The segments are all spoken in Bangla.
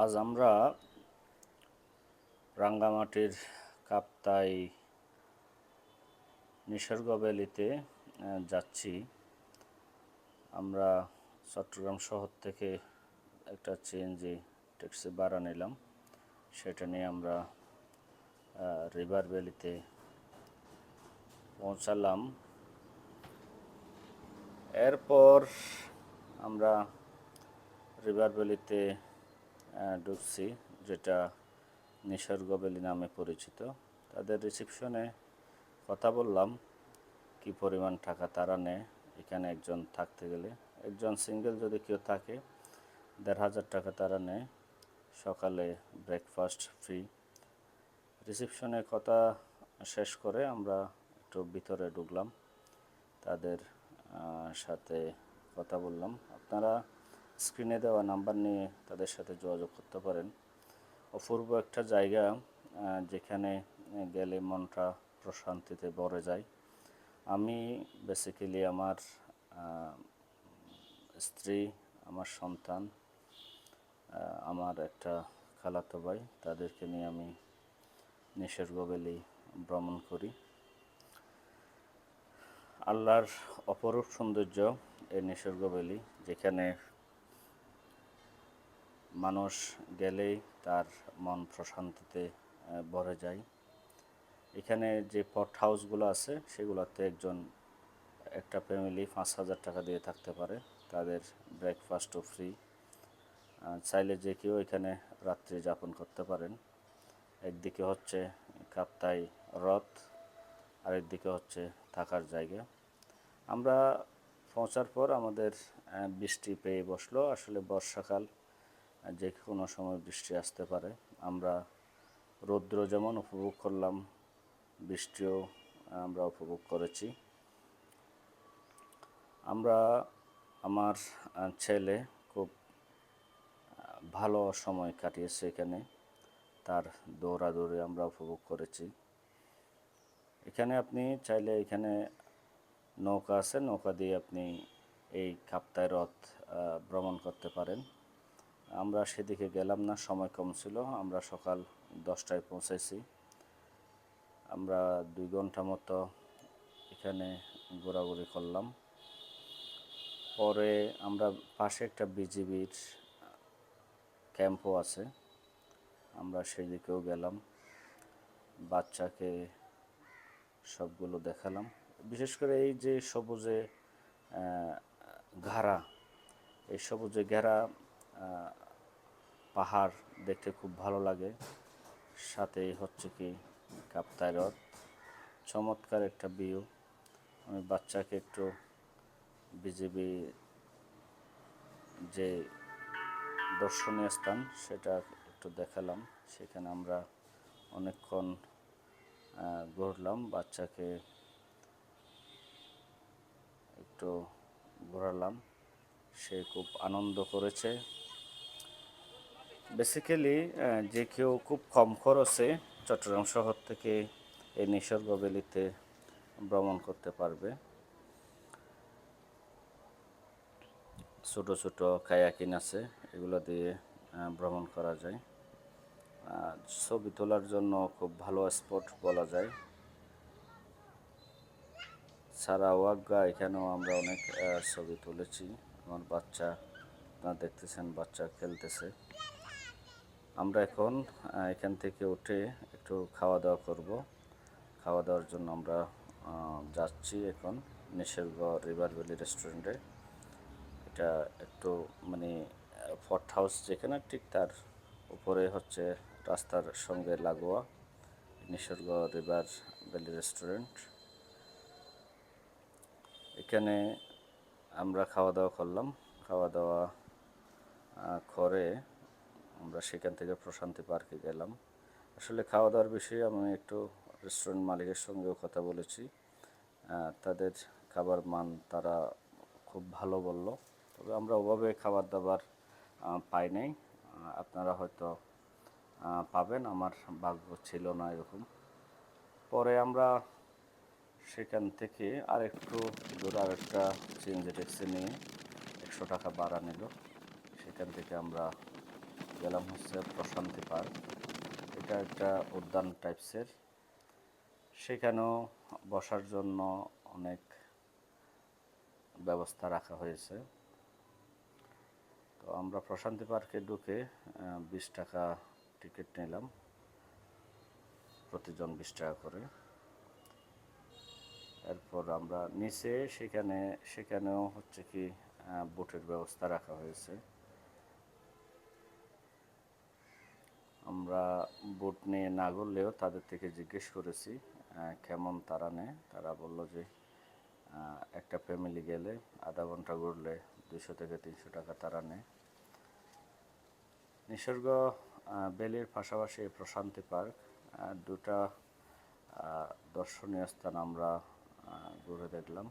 আজ আমরা রাঙ্গামাটির কাপ্তাই নিসর্গ ভ্যালিতে যাচ্ছি। আমরা চট্টগ্রাম শহর থেকে একটা সিএনজি ট্যাক্সি ভাড়া নিলাম। সেটা নিয়ে আমরা রিভার ভ্যালিতে পৌঁছালাম। এরপর আমরা রিভার ভ্যালিতে ঢুকছি যেটা নিসর্গ ভ্যালি নামে পরিচিত। তাদের রিসিপশনে কথা বললাম, কি পরিমাণ টাকা তারা নেয়, এখানে একজন থাকতে গেলে। একজন সিঙ্গেল যদি কেউ থাকে, দেড় হাজার টাকা তারা নেয়, সকালে ব্রেকফাস্ট ফ্রি রিসিপশনে কথা শেষ করে আমরা একটু ভিতরে ঢুকলাম, তাদের সাথে কথা বললাম। আপনারা স্ক্রিনে দেওয়া নাম্বার নিয়ে তাদের সাথে যোগাযোগ করতে পারেন। অপূর্ব একটা জায়গা যেখানে গেলে মনটা প্রশান্তিতে ভরে যায়। আমি বেসিক্যালি আমার স্ত্রী, আমার সন্তান আমার একটা খালাতো ভাই, তাদেরকে নিয়ে আমি নিসর্গ ভ্রমণ করি। আল্লাহর অপরূপ সৌন্দর্য এই নিসর্গ যেখানে মানুষ গেলেই তার মন প্রশান্তিতে ভরে যায়। এখানে যে পট হাউসগুলো আছে, সেগুলোতে একজন একটা ফ্যামিলি পাঁচ হাজার টাকা দিয়ে থাকতে পারে। তাদের ব্রেকফাস্টও ফ্রি চাইলে যে কেউ এখানে রাত্রি যাপন করতে পারেন। একদিকে হচ্ছে কাপ্তাই হ্রদ আরেকদিকে হচ্ছে থাকার জায়গা। আমরা পৌঁছার পর আমাদের বৃষ্টি পেয়ে বসল। আসলে বর্ষাকাল যে কোনো সময় বৃষ্টি আসতে পারে। আমরা রৌদ্র যেমন উপভোগ করলাম, বৃষ্টিও আমরা উপভোগ করেছি। আমরা, আমার ছেলে খুব ভালো সময় কাটিয়েছে এখানে। তার দৌড়াদৌড়ি আমরা উপভোগ করেছি। এখানে আপনি চাইলে এখানে নৌকা আছে, নৌকা দিয়ে আপনি এই কাপ্তাই রথ ভ্রমণ করতে পারেন। আমরা সেদিকে গেলাম না, সময় কম ছিল। আমরা সকাল দশটায় পৌঁছেছি। আমরা দুই ঘণ্টা মতো এখানে ঘোরাঘুরি করলাম। পরে আমরা পাশে একটা বিজিবির ক্যাম্পও আছে। আমরা সেদিকেও গেলাম। বাচ্চাকে সবগুলো দেখালাম। বিশেষ করে এই যে সবুজে ঘেরা এই সবুজে ঘেরা পাহাড় দেখতে খুব ভালো লাগে। সাথে হচ্ছে কি কাপ্তাই হ্রদ চমৎকার একটা ভিউ আমি বাচ্চাকে একটু বিজেপি যে দর্শনীয় স্থান সেটা একটু দেখালাম। সেখানে আমরা অনেকক্ষণ ঘুরলাম। বাচ্চাকে একটু ঘোরালাম। সে খুব আনন্দ করেছে। বেসিক্যালি যে কেউ খুব কম খরচে চট্টগ্রাম শহর থেকে এই নিসর্গ ভ্যালিতে ভ্রমণ করতে পারবে। ছোট ছোট কায়াকিন আছে, এগুলো দিয়ে ভ্রমণ করা যায়। ছবি তোলার জন্য খুব ভালো স্পট বলা যায়। সারাওয়াগা এখানেও আমরা অনেক ছবি তুলেছি। আমার বাচ্চা, আপনারা দেখতেছেন, বাচ্চা খেলতেছে। আমরা এখন এখান থেকে উঠে একটু খাওয়া দাওয়া করব। খাওয়া দাওয়ার জন্য আমরা যাচ্ছি এখন নিসর্গ রিভার ভ্যালি রেস্টুরেন্টে। এটা একটু মানে ফর্ট হাউস যেখানে ঠিক তার উপরে হচ্ছে রাস্তার সঙ্গে লাগোয়া নিসর্গ রিভার ভ্যালি রেস্টুরেন্ট। এখানে আমরা খাওয়া দাওয়া করলাম। খাওয়া দাওয়া করে আমরা সেখান থেকে প্রশান্তি পার্কে গেলাম। আসলে খাওয়া দাওয়ার বিষয়ে আমি একটু রেস্টুরেন্ট মালিকের সঙ্গেও কথা বলেছি। তাদের খাবার মান তারা খুব ভালো বলল। তবে আমরা ওভাবে খাবার দাবার পাই নাই। আপনারা হয়তো পাবেন। আমার ভাগ্য ছিল না এরকম। পরে আমরা সেখান থেকে আর একটু দূর আর একটা সিএনজি ট্যাক্সি নিয়ে একশো টাকা ভাড়া নিল। সেখান থেকে আমরা গেলাম হচ্ছে প্রশান্তি পার্ক। এটা একটা উদ্যান টাইপসের। সেখানেও বসার জন্য অনেক ব্যবস্থা রাখা হয়েছে। তো আমরা প্রশান্তি পার্কে ঢুকে বিশ টাকা টিকিট নিলাম। প্রতিজন বিশ টাকা করে। এরপর আমরা নিচে সেখানে, সেখানেও হচ্ছে কি বোটের ব্যবস্থা রাখা হয়েছে। আমরা বোট নিয়ে না ঘুরলেও তাদের থেকে জিজ্ঞেস করেছি কেমন তারা নেয়। তারা বলল যে একটা ফ্যামিলি গেলে আধা ঘণ্টা ঘুরলে দুশো থেকে তিনশো টাকা তারা নেয়। নিসর্গ বেলির পাশাপাশি প্রশান্তি পার্ক দুটা দর্শনীয় স্থান আমরা ঘুরে দেখলাম।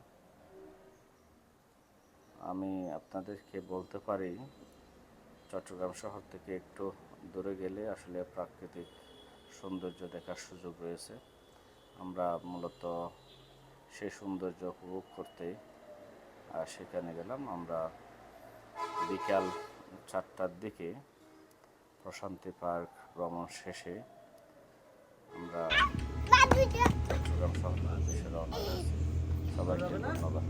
আমি আপনাদেরকে বলতে পারি, চট্টগ্রাম শহর থেকে একটু দূরে গেলে আসলে প্রাকৃতিক সৌন্দর্য দেখার সুযোগ রয়েছে আমরা মূলত সেই সৌন্দর্য উপভোগ করতে আহ, সেখানে গেলাম আমরা বিকাল চারটার দিকে প্রশান্তি পার্ক ভ্রমণ শেষে আমরা রওনা সবাইকে ধন্যবাদ